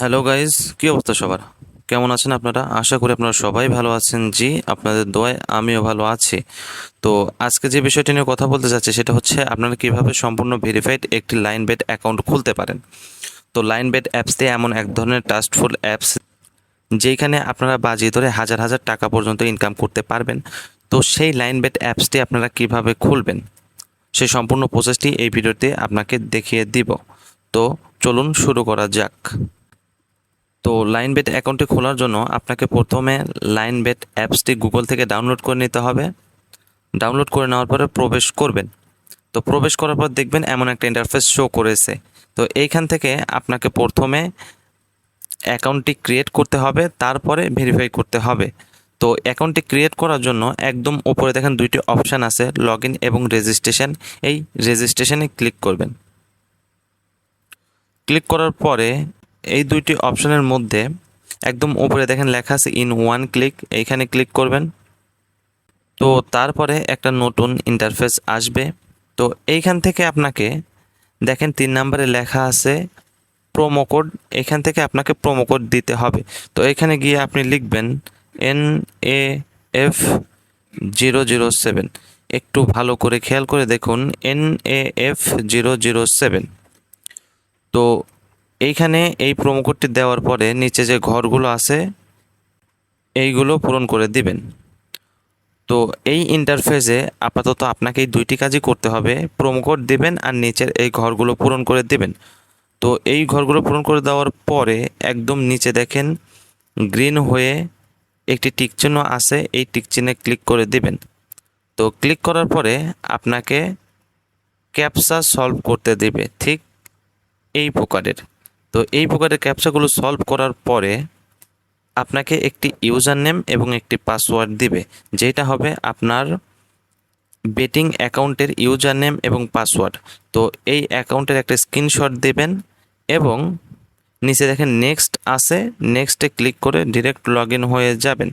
Hello guys কি অবস্থা সবার? কেমন আছেন আপনারা? আশা করি আপনারা সবাই ভালো আছেন। জি, আপনাদের দোয়ায় আমিও ভালো আছি। তো আজকে যে বিষয়টি নিয়ে কথা বলতে চাচ্ছি সেটা হচ্ছে আপনারা কীভাবে সম্পূর্ণ ভেরিফাইড একটি লাইন বেড অ্যাকাউন্ট খুলতে পারেন। তো লাইন বেড অ্যাপসটি এমন এক ধরনের ট্রাস্টফুল অ্যাপস যেখানে আপনারা বাজি ধরে হাজার হাজার টাকা পর্যন্ত ইনকাম করতে পারবেন। তো সেই লাইন বেড অ্যাপসটি আপনারা কীভাবে খুলবেন? সেই সম্পূর্ণ প্রসেসটি এই ভিডিওতে আপনাকে দেখিয়ে দিব। তো চলুন শুরু করা যাক। তো লাইন বেট অ্যাকাউন্টটি খোলার জন্য আপনাকে প্রথমে লাইন বেট অ্যাপসটি গুগল থেকে ডাউনলোড করে নিতে হবে। ডাউনলোড করে নেওয়ার পরে প্রবেশ করবেন। তো প্রবেশ করার পর দেখবেন এমন একটা ইন্টারফেস শো করেছে। তো এইখান থেকে আপনাকে প্রথমে অ্যাকাউন্টটি ক্রিয়েট করতে হবে, তারপরে ভেরিফাই করতে হবে। তো অ্যাকাউন্টটি ক্রিয়েট করার জন্য একদম উপরে দেখেন দুইটি অপশান আছে লগ এবং রেজিস্ট্রেশন এই রেজিস্ট্রেশনে ক্লিক করবেন। ক্লিক করার পরে এই দুইটি অপশনের মধ্যে একদম উপরে দেখেন লেখা আছে ইন ওয়ান ক্লিক এইখানে ক্লিক করবেন। তো তারপরে একটা নতুন ইন্টারফেস আসবে। তো এইখান থেকে আপনাকে দেখেন তিন নম্বরে লেখা আছে প্রোমো কোড এখান থেকে আপনাকে প্রোমো কোড দিতে হবে। তো এখানে গিয়ে আপনি লিখবেন N A F zero zero seven একটু ভালো করে খেয়াল করে দেখুন N A F zero zero seven তো এইখানে এই কোডটি দেওয়ার পরে নিচে যে ঘরগুলো আছে, এইগুলো পূরণ করে দিবেন। তো এই ইন্টারফেসে আপাতত আপনাকে এই দুইটি কাজই করতে হবে। কোড দিবেন আর নিচের এই ঘরগুলো পূরণ করে দিবেন। তো এই ঘরগুলো পূরণ করে দেওয়ার পরে একদম নিচে দেখেন গ্রিন হয়ে একটি টিক চিহ্ন আছে, এই টিক চিহ্নে ক্লিক করে দিবেন। তো ক্লিক করার পরে আপনাকে ক্যাপসা সলভ করতে দেবে ঠিক এই প্রকারের। তো এই প্রকারের ক্যাপচাগুলো সলভ করার পরে আপনাকে একটি ইউজার নেম এবং একটি পাসওয়ার্ড দিবে, যেটা হবে আপনার বেটিং অ্যাকাউন্টের ইউজার নেম এবং পাসওয়ার্ড তো এই অ্যাকাউন্টের একটা স্ক্রিনশট দেবেন এবং নিচে দেখেন নেক্সট আছে নেক্সটে ক্লিক করে ডিরেক্ট লগ হয়ে যাবেন।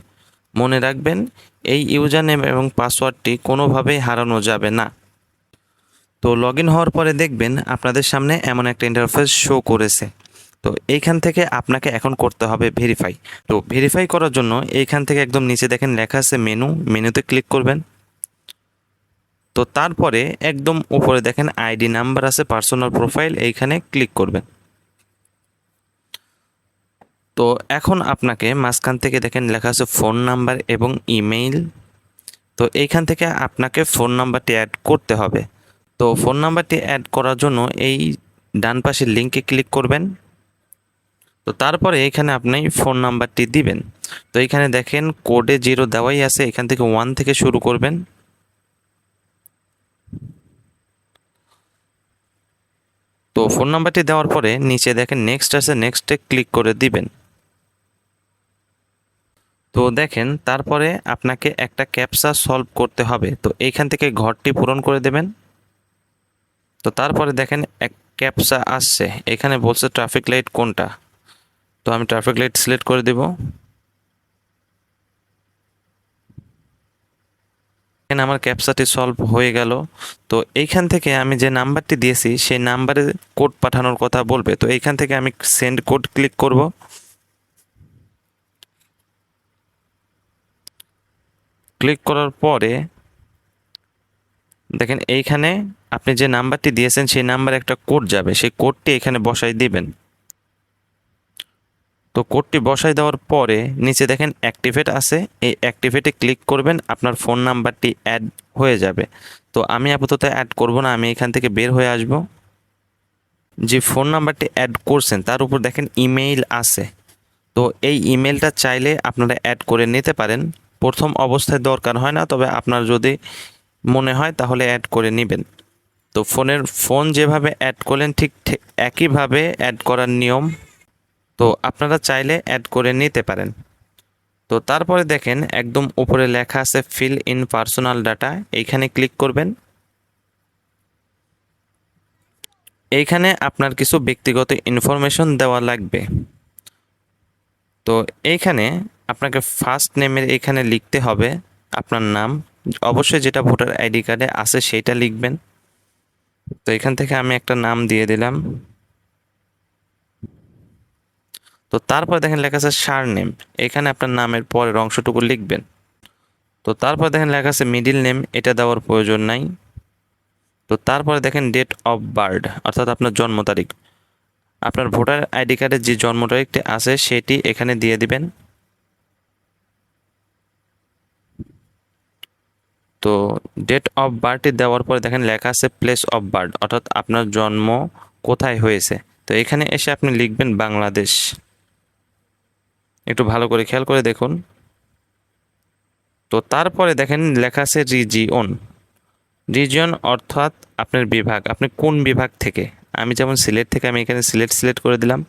মনে রাখবেন, এই ইউজার নেম এবং পাসওয়ার্ডটি কোনোভাবেই হারানো যাবে না। তো লগ হওয়ার পরে দেখবেন আপনাদের সামনে এমন একটা ইন্টারফেস শো করেছে। তো এইখান থেকে আপনাকে এখন করতে হবে ভেরিফাই তো ভেরিফাই করার জন্য এইখান থেকে একদম নিচে দেখেন লেখা আছে মেনু মেনুতে ক্লিক করবেন। তো তারপরে একদম উপরে দেখেন আইডি নাম্বার আছে পার্সোনাল প্রোফাইল এইখানে ক্লিক করবেন। তো এখন আপনাকে মাঝখান থেকে দেখেন লেখা আছে ফোন নাম্বার এবং ইমেইল তো এইখান থেকে আপনাকে ফোন নাম্বারটি অ্যাড করতে হবে। তো ফোন নাম্বারটি অ্যাড করার জন্য এই ডান পাশের লিঙ্কে ক্লিক করবেন। তো তারপরে এখানে আপনি ফোন নাম্বারটি দিবেন। তো এখানে দেখেন কোডে জিরো দেওয়াই আছে, এখান থেকে ওয়ান থেকে শুরু করবেন। তো ফোন নাম্বারটি দেওয়ার পরে নিচে দেখেন নেক্সট আছে নেক্সটে ক্লিক করে দিবেন। তো দেখেন তারপরে আপনাকে একটা ক্যাপসা সলভ করতে হবে। তো এইখান থেকে ঘরটি পূরণ করে দেবেন। তো তারপরে দেখেন এক ক্যাপসা আসছে। এখানে বলছে ট্রাফিক লাইট কোনটা? তো আমি ট্রাফিক লাইট সিলেক্ট করে দেব। এখানে আমার ক্যাপসাটি সলভ হয়ে গেল। তো এইখান থেকে আমি যে নাম্বারটি দিয়েছি, সেই নাম্বারে কোড পাঠানোর কথা বলবে। তো এইখান থেকে আমি সেন্ড কোড ক্লিক করব। ক্লিক করার পরে দেখেন এইখানে আপনি যে নাম্বারটি দিয়েছেন, সেই নাম্বারে একটা কোড যাবে। সেই কোডটি এখানে বসাই দিবেন। তো কোডটি বসাই দেওয়ার পরে নিচে দেখেন অ্যাক্টিভেট আছে। এই অ্যাক্টিভেটে ক্লিক করবেন, আপনার ফোন নাম্বারটি অ্যাড হয়ে যাবে। তো আমি আপাতত অ্যাড করব না, আমি এখান থেকে বের হয়ে আসব। যে ফোন নাম্বারটি অ্যাড করছেন, তার উপর দেখেন ইমেইল আছে। তো এই ইমেলটা চাইলে আপনারা অ্যাড করে নিতে পারেন। প্রথম অবস্থায় দরকার হয় না, তবে আপনার যদি মনে হয় তাহলে অ্যাড করে নেবেন। তো ফোনের, ফোন যেভাবে অ্যাড করলেন ঠিক একইভাবে অ্যাড করার নিয়ম তো আপনারা চাইলে অ্যাড করে নিতে পারেন। তো তারপরে দেখেন একদম উপরে লেখা আছে ফিল ইন পার্সোনাল ডাটা এইখানে ক্লিক করবেন। এইখানে আপনার কিছু ব্যক্তিগত ইনফরমেশন দেওয়া লাগবে। তো এইখানে আপনাকে ফার্স্ট নেমের এখানে লিখতে হবে, আপনার নাম। অবশ্যই যেটা ভোটার আইডি কার্ডে আছে সেইটা লিখবেন। তো এখান থেকে আমি একটা নাম দিয়ে দিলাম। তো তারপর দেখেন লেখা আছে সার নেম এখানে আপনার নামের পরের অংশটুকু লিখবেন। তো তারপর দেখেন লেখা আছে মিডিল নেম, এটা দেওয়ার প্রয়োজন নাই। তো তারপরে দেখেন ডেট অফ বার্থ, অর্থাৎ আপনার জন্ম তারিখ। আপনার ভোটার আইডি কার্ডের যে জন্ম তারিখটি আছে, সেটি এখানে দিয়ে দিবেন। তো ডেট অফ বার্থটি দেওয়ার পরে দেখেন লেখা আছে প্লেস অফ বার্থ, অর্থাৎ আপনার জন্ম কোথায় হয়েছে। তো এখানে এসে আপনি লিখবেন বাংলাদেশ। একটু ভালো করে খেয়াল করে দেখুন। তো তারপরে দেখেন লেখা আছে রিজিওন রিজিয়ন অর্থাৎ আপনার বিভাগ, আপনি কোন বিভাগ থেকে? আমি যেমন সিলেট থেকে, আমি এখানে সিলেট সিলেক্ট করে দিলাম।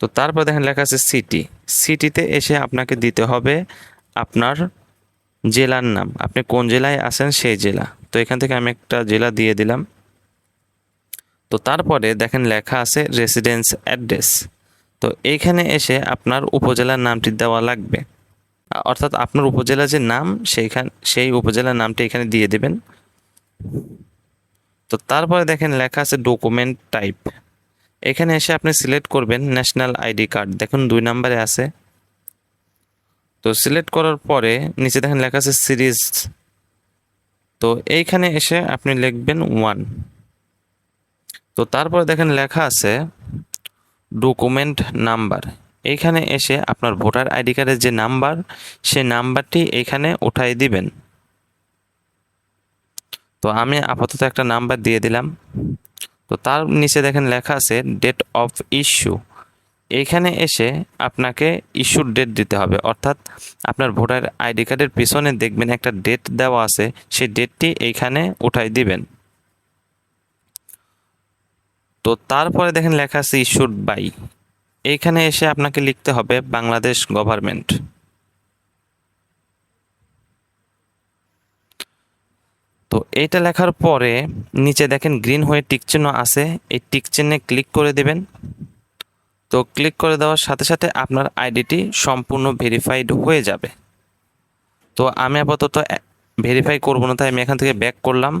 তো তারপর দেখেন লেখা আছে সিটি। সিটিতে এসে আপনাকে দিতে হবে আপনার জেলার নাম। আপনি কোন জেলায় আছেন সেই জেলা। তো এখান থেকে আমি একটা জেলা দিয়ে দিলাম। তো তারপরে দেখেন লেখা আছে রেসিডেন্স অ্যাড্রেস। তো এইখানে এসে আপনার উপজেলার নামটি দেওয়া লাগবে। অর্থাৎ আপনার উপজেলার যে নাম, সেইখান, সেই উপজেলার নামটি এখানে দিয়ে দেবেন। তো তারপরে দেখেন লেখা আছে ডকুমেন্ট টাইপ। এখানে এসে আপনি সিলেক্ট করবেন ন্যাশনাল আইডি কার্ড। দেখুন দুই নম্বরে আছে। তো সিলেক্ট করার পরে নিচে দেখেন লেখা আছে সিরিজ। তো এইখানে এসে আপনি লিখবেন ওয়ান। তো তারপরে দেখেন লেখা আছে ডকুমেন্ট নাম্বার এইখানে এসে আপনার ভোটার আইডি কার্ডের যে নাম্বার সে নাম্বারটি এখানে উঠাই দিবেন। তো আমি আপাতত একটা নাম্বার দিয়ে দিলাম। তো তার নিচে দেখেন লেখা আছে ডেট অফ ইস্যু এইখানে এসে আপনাকে ইস্যুর ডেট দিতে হবে। অর্থাৎ আপনার ভোটার আইডি কার্ডের পিছনে দেখবেন একটা ডেট দেওয়া আছে, সেই ডেটটি এইখানে উঠাই দিবেন। তো তারপরে দেখেন লেখা আছে ইস্যুড বাই এইখানে এসে আপনাকে লিখতে হবে বাংলাদেশ গভর্নমেন্ট তো এইটা লেখার পরে নিচে দেখেন গ্রিন হয়ে চিহ্ন আছে, এই চিহ্নে ক্লিক করে দেবেন। তো ক্লিক করে দেওয়ার সাথে সাথে আপনার আইডিটি সম্পূর্ণ ভেরিফাইড হয়ে যাবে। তো আমি আপাতত ভেরিফাই করব না, তাই আমি এখান থেকে ব্যাক করলাম।